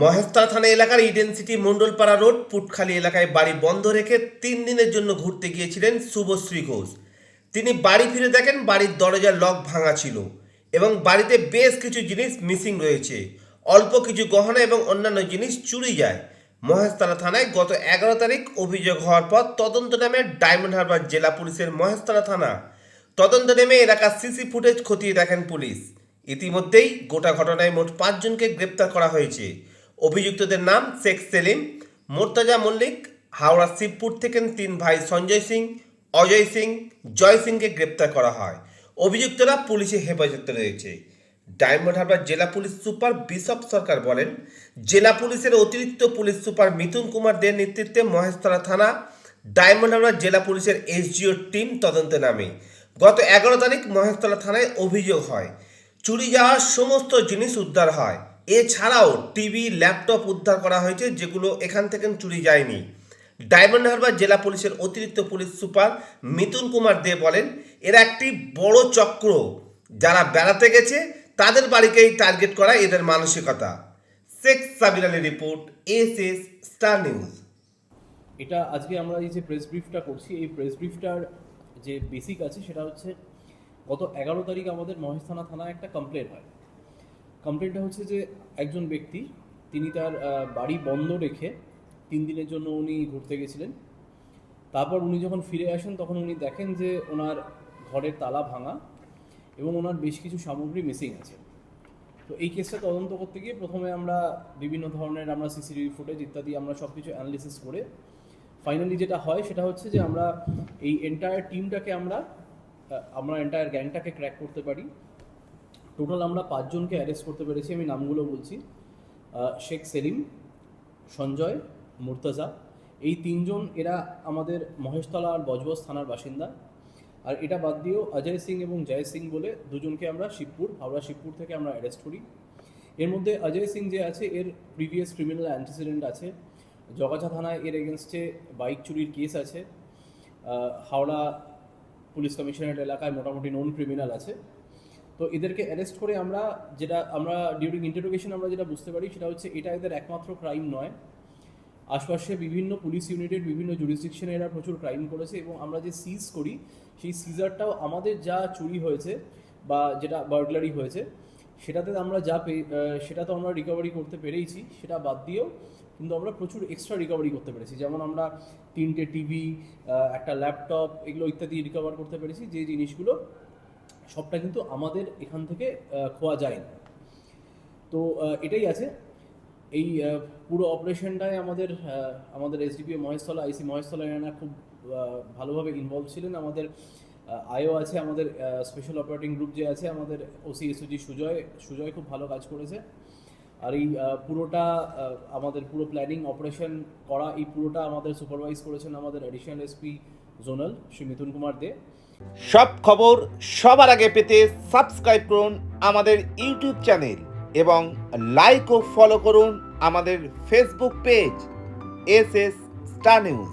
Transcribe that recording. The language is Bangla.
মহেস্তা থানা এলাকার Eden city Mondalpara road, Putkhali এলাকায় বাড়ি বন্ধ রেখে তিন দিনের জন্য ঘুরতে গিয়েছিলেন শুভশ্রী ঘোষ। তিনি বাড়ি ফিরে দেখেন বাড়ির দরজার লক ভাঙা ছিল এবং বাড়িতে বেশ কিছু জিনিস মিসিং রয়েছে। অল্প কিছু গহনা এবং অন্যান্য জিনিস চুরি যায়। মহেশতলা থানায় গত এগারো তারিখ অভিযোগ হওয়ার পর তদন্ত নামে ডায়মন্ড হারবার জেলা পুলিশের মহেশতলা থানা। তদন্ত নেমে এলাকার সিসি ফুটেজ খতিয়ে দেখেন পুলিশ। ইতিমধ্যেই গোটা ঘটনায় মোট পাঁচজনকে গ্রেপ্তার করা হয়েছে। অভিযুক্তদের নাম শেখ সেলিম, মোর্তাজা মল্লিক, হাওড়া শিবপুর থেকে তিন ভাই সঞ্জয় সিং, অজয় সিং, জয় সিংকে গ্রেপ্তার করা হয়। অভিযুক্তরা পুলিশের হেফাজতে রয়েছে। ডায়মন্ড হারবার জেলা পুলিশ সুপার বিশপ সরকার বলেন, জেলা পুলিশের অতিরিক্ত পুলিশ সুপার মিথুন কুমার দের নেতৃত্বে মহেশতলা থানা, ডায়মন্ড হারবার জেলা পুলিশের এসজিও টিম তদন্তে নামে। গত এগারো তারিখ মহেশতলা থানায় অভিযোগ হয়, চুরি যাওয়ার সমস্ত জিনিস উদ্ধার হয়। এছাড়াও টিভি ল্যাপটপ উদ্ধার করা হয়েছে, যেগুলো এখান থেকে চুরি যায়নি। ডায়মন্ড হারবার জেলা পুলিশের অতিরিক্ত পুলিশ সুপার মিথুন কুমার দে বলেন, এরা একটি বড় চক্র। যারা বেড়াতে গেছে, তাদের বাড়িকেই টার্গেট করা এদের মানসিকতা। Sheikh Sabir Ali report S S star news. এটা আজকে আমরা এই যে প্রেস ব্রিফটা করছি, এই প্রেস ব্রিফটার যে বেসিক আছে, সেটা হচ্ছে গত এগারো তারিখ আমাদের মহেশ থানা থানায় একটা কমপ্লেন হয়। কমপ্লেনটা হচ্ছে যে একজন ব্যক্তি, তিনি তার বাড়ি বন্ধ রেখে তিন দিনের জন্য উনি ঘুরতে গেছিলেন। তারপর উনি যখন ফিরে আসেন, তখন উনি দেখেন যে ওনার ঘরের তালা ভাঙা এবং ওনার বেশ কিছু সামগ্রী মিসিং আছে। তো এই কেসটা তদন্ত করতে গিয়ে প্রথমে আমরা বিভিন্ন ধরনের আমরা সিসিটিভি ফুটেজ ইত্যাদি আমরা সব কিছু অ্যানালিসিস করে ফাইনালি যেটা হয় সেটা হচ্ছে যে আমরা এই এন্টায়ার টিমটাকে আমরা আমরা এন্টায়ার গ্যাংটাকে ক্র্যাক করতে পারি। টোটাল আমরা পাঁচজনকে অ্যারেস্ট করতে পেরেছি, আমি নামগুলো বলছি। শেখ সেলিম, সঞ্জয়, মুর্তাজা, এই তিনজন এরা আমাদের মহেশতলা আর বজবজ থানার বাসিন্দা। আর এটা বাদ দিয়েও অজয় সিং এবং জয় সিং বলে দুজনকে আমরা শিবপুর, হাওড়া শিবপুর থেকে আমরা অ্যারেস্ট করি। এর মধ্যে অজয় সিং যে আছে, এর প্রিভিয়াস ক্রিমিনাল অ্যান্টিসিডেন্ট আছে। জগাছা থানায় এর এগেনস্টে বাইক চুরির কেস আছে। হাওড়া পুলিশ কমিশনারেট এলাকায় মোটামুটি নন ক্রিমিনাল আছে। তো এদেরকে অ্যারেস্ট করে আমরা যেটা আমরা ডিউরিং ইন্টারোগেশন আমরা যেটা বুঝতে পারি সেটা হচ্ছে এটা এদের একমাত্র ক্রাইম নয়। আশপাশে বিভিন্ন পুলিশ ইউনিটের বিভিন্ন জুরিসডিকশনে এরা প্রচুর ক্রাইম করেছে এবং আমরা যে সিজ করি, সেই সিজারটাও আমাদের যা চুরি হয়েছে বা যেটা বার্গলারি হয়েছে, সেটাতে আমরা যা পে সেটা তো আমরা রিকভারি করতে পেরেইছি, সেটা বাদ দিয়েও কিন্তু আমরা প্রচুর এক্সট্রা রিকভারি করতে পেরেছি। যেমন আমরা তিনটে টিভি একটা ল্যাপটপ এগুলো ইত্যাদি রিকভার করতে পেরেছি, যে জিনিসগুলো সবটা কিন্তু আমাদের এখান থেকে খোয়া যায় না। তো এটাই আছে। এই পুরো অপারেশনটায় আমাদের আমাদের এসডিপিও মহেশতলা আইসি মহেশতলা এনারা খুব ভালোভাবে ইনভলভ ছিলেন। আমাদের আইও আছে, আমাদের স্পেশাল অপারেটিং গ্রুপ যে আছে, আমাদের ওসি এসওজি সুজয় সুজয় খুব ভালো কাজ করেছে। আর এই পুরোটা আমাদের পুরো প্ল্যানিং অপারেশন করা, এই পুরোটা আমাদের সুপারভাইজ করেছেন আমাদের additional SP zonal Shri Mithun Kumar De. সব খবর সবার আগে পেতে সাবস্ক্রাইব করুন আমাদের ইউটিউব চ্যানেল এবং লাইক ও ফলো করুন আমাদের Facebook page S S star news